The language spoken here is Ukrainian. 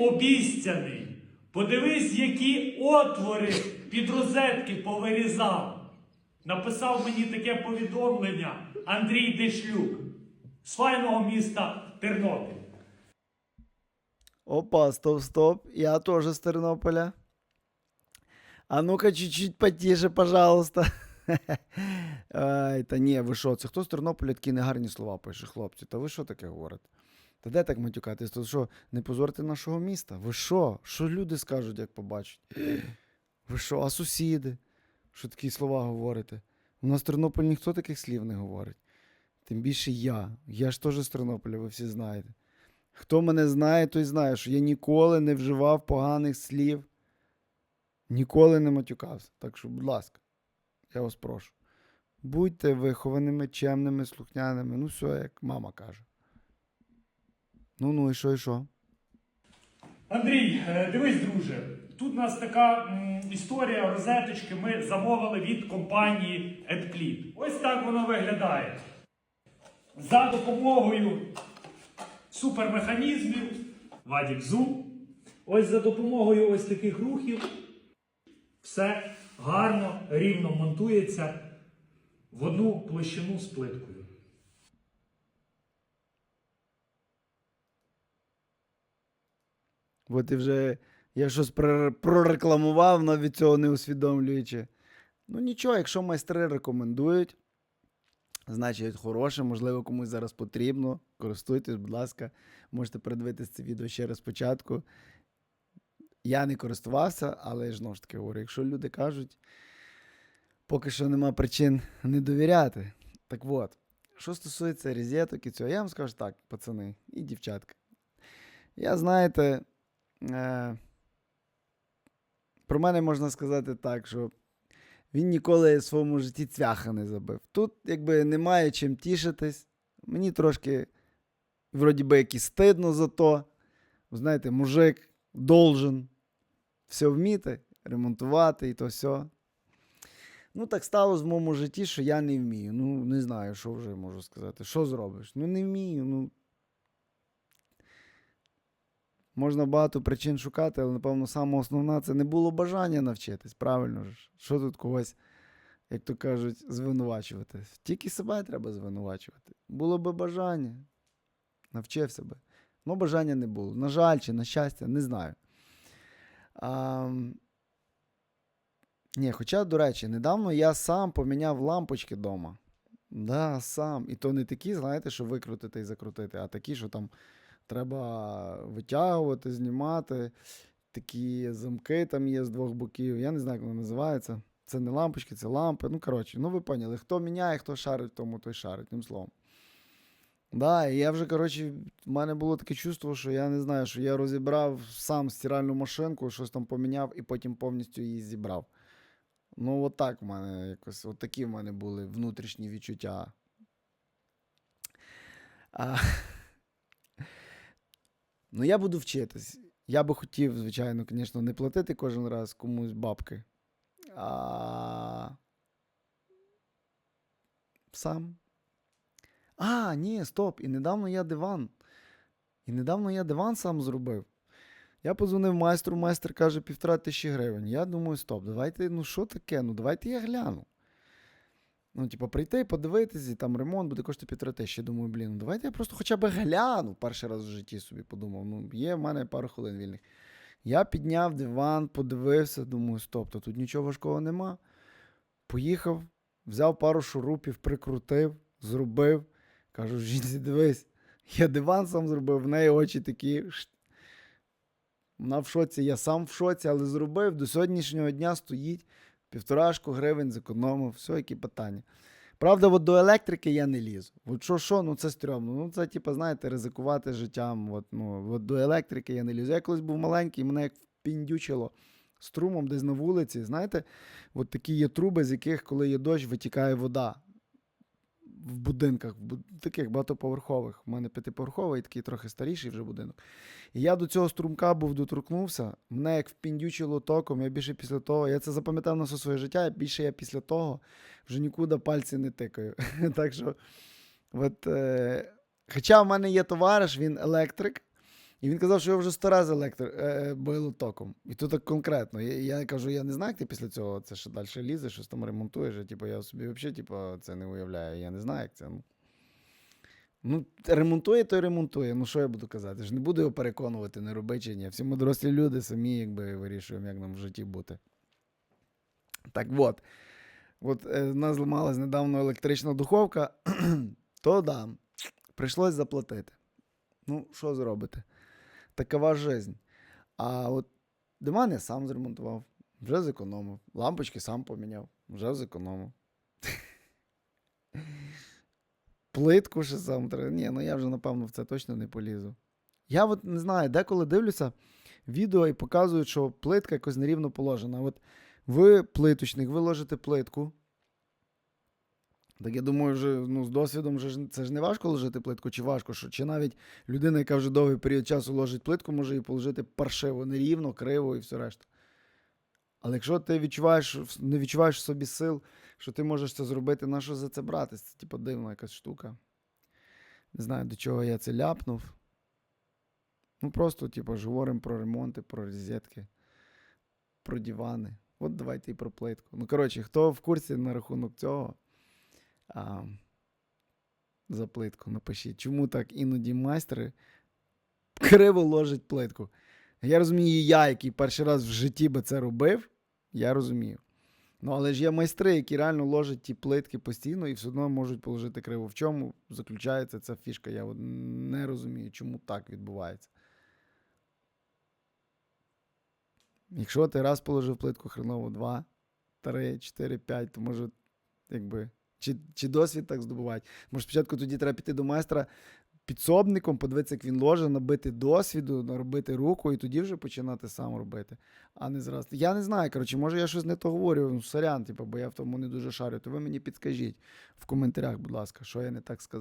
обіцяний. Подивись, які отвори під розетки повирізав. Написав мені таке повідомлення Андрій Дешлюк з файного міста Тернопіль. Опа, стоп, стоп. Я тоже с Тернополя. А ну-ка, чуть-чуть потише, пожалуйста. Та ні, ви що? Це хто з Тернополя такі негарні слова пише, хлопці? Та ви що таке говорите? Та де так матюкатись? То що, не позорте нашого міста? Ви що? Що люди скажуть, як побачать? Ви що, а сусіди? Що такі слова говорите? У нас в Тернополі ніхто таких слів не говорить. Тим більше я. Я ж теж з Тернополя, ви всі знаєте. Хто мене знає, той знає, що я ніколи не вживав поганих слів, ніколи не матюкався. Так що, будь ласка, я вас прошу. Будьте вихованими, чемними, слухняними. Ну, все, як мама каже. Ну, ну і що, і що? Андрій, е, дивись, друже, тут у нас така м, історія розеточки. Ми замовили від компанії AdClip. Ось так воно виглядає. За допомогою супермеханізмів, Вадік Зум. Ось за допомогою ось таких рухів все гарно, рівно монтується в одну площину з плиткою. Бо ти вже я щось прорекламував, навіть цього не усвідомлюючи. Ну нічого, якщо майстри рекомендують, значить хороше, можливо, комусь зараз потрібно. Користуйтесь, будь ласка, можете передивитися це відео ще раз спочатку. Я не користувався, але знову ж таки говорю, якщо люди кажуть, поки що нема причин не довіряти. Так от, що стосується розеток і цього, я вам скажу так, пацани і дівчатка. Я, знаєте, е, про мене можна сказати так, що він ніколи в своєму житті цвяха не забив. Тут, якби, немає чим тішитись. Мені трошки, вроді би, як і стидно за то. Знаєте, мужик должен все вміти, ремонтувати і то все. Ну, так сталося в моєму житті, що я не вмію. Ну, не знаю, що вже можу сказати. Що зробиш? Ну, не вмію. Ну, Можна багато причин шукати, але, напевно, саме основна це не було бажання навчитись. Правильно ж. Що тут когось, як то кажуть, звинувачувати? Тільки себе треба звинувачувати. Було би бажання, навчився би. Ну, бажання не було. На жаль, чи на щастя, не знаю. А, ні, хоча, до речі, недавно я сам поміняв лампочки вдома. Да, сам. І то не такі, знаєте, що викрутити і закрутити, а такі, що там треба витягувати, знімати. Такі замки там є з двох боків. Я не знаю, як воно називається. Це не лампочки, це лампи. Ну, коротше, ну ви поняли, хто міняє, хто шарить, тому той шарить, тим словом. Да, і я вже, коротше, в мене було таке чувство, що я не знаю, що я розібрав сам стиральну машинку, щось там поміняв і потім повністю її зібрав. Ну, от в мене якось, от такі в мене були внутрішні відчуття. А... Ну, я буду вчитись. Я би хотів, звичайно, звісно, не платити кожен раз комусь бабки. А... Сам. А, ні, стоп. І недавно я диван. І недавно я диван сам зробив. Я позвонив майстру, майстер каже півтора тисячі гривень. Я думаю, стоп, давайте, ну що таке? Ну давайте я гляну. Ну, типу, прийти, подивитись, і там ремонт буде коштувати півтора тисячі. Думаю, блін, ну давайте я просто хоча б гляну. Перший раз в житті собі подумав. Ну, є в мене пару хвилин вільних. Я підняв диван, подивився, думаю, стоп, то тут нічого важкого нема. Поїхав, взяв пару шурупів, прикрутив, зробив. Кажу, жінці, дивись, я диван сам зробив, в неї очі такі. Вона в шоці, я сам в шоці, але зробив. До сьогоднішнього дня стоїть півторашку гривень зекономив, все, які питання. Правда, от до електрики я не лізу. От що, що, ну це стрьомно. Ну, це, типу, знаєте, ризикувати життям. От, ну, от до електрики я не лізу. Я колись був маленький, мене як впіндючило струмом десь на вулиці. Знаєте, от такі є труби, з яких, коли є дощ, витікає вода. В будинках, в таких багатоповерхових. У мене п'ятиповерховий, такий трохи старіший вже будинок. І я до цього струмка був доторкнувся, мене як впіндючило током, я більше після того, я це запам'ятав на все своє життя, і більше я після того вже нікуди пальці не тикаю. так що, от, е, хоча в мене є товариш, він електрик, І він казав, що його вже сто разів електро е, било током. І тут так конкретно. Я, я кажу, я не знаю, як ти після цього це ще далі лізеш, щось там ремонтуєш. Типу, я собі взагалі типу, це не уявляю. Я не знаю, як це. Ну, ну ремонтує, то й ремонтує. Ну, що я буду казати? Ж не буду його переконувати, не роби чи ні. Всі ми дорослі люди самі якби вирішуємо, як нам в житті бути. Так от. От е, в нас зламалась недавно електрична духовка, то да, прийшлось заплатити. Ну, що зробити? Такова жизнь. А от диван я сам зремонтував, вже зекономив. Лампочки сам поміняв, вже зекономив. Плитку ще сам треба. Ні, ну я вже, напевно, в це точно не полізу. Я от не знаю, деколи дивлюся відео і показують, що плитка якось нерівно положена. От ви плиточник, ви ложите плитку. Так я думаю, вже ну, з досвідом вже це ж не важко ложити плитку, чи важко, що чи навіть людина, яка вже довгий період часу ложить плитку, може її положити паршиво, нерівно, криво і все решта. Але якщо ти відчуваєш, не відчуваєш в собі сил, що ти можеш це зробити, на що за це братись? Це типу дивна якась штука. Не знаю, до чого я це ляпнув. Ну просто, типу, говоримо про ремонти, про розетки, про дивани. От давайте і про плитку. Ну, коротше, хто в курсі на рахунок цього а, за плитку, напишіть. Чому так іноді майстри криво ложать плитку? Я розумію, я, який перший раз в житті би це робив, я розумію. Ну, але ж є майстри, які реально ложать ті плитки постійно і все одно можуть положити криво. В чому заключається ця фішка? Я не розумію, чому так відбувається. Якщо ти раз положив плитку хреново, два, три, чотири, п'ять, то може, якби. Чи, чи досвід так здобувати? Може, спочатку тоді треба піти до майстра підсобником, подивитися, як він ложе, набити досвіду, наробити руку і тоді вже починати сам робити. А не зразу. Я не знаю, коротше, може я щось не то говорю, ну, сорян, типу, бо я в тому не дуже шарю. То ви мені підскажіть в коментарях, будь ласка, що я не так сказав.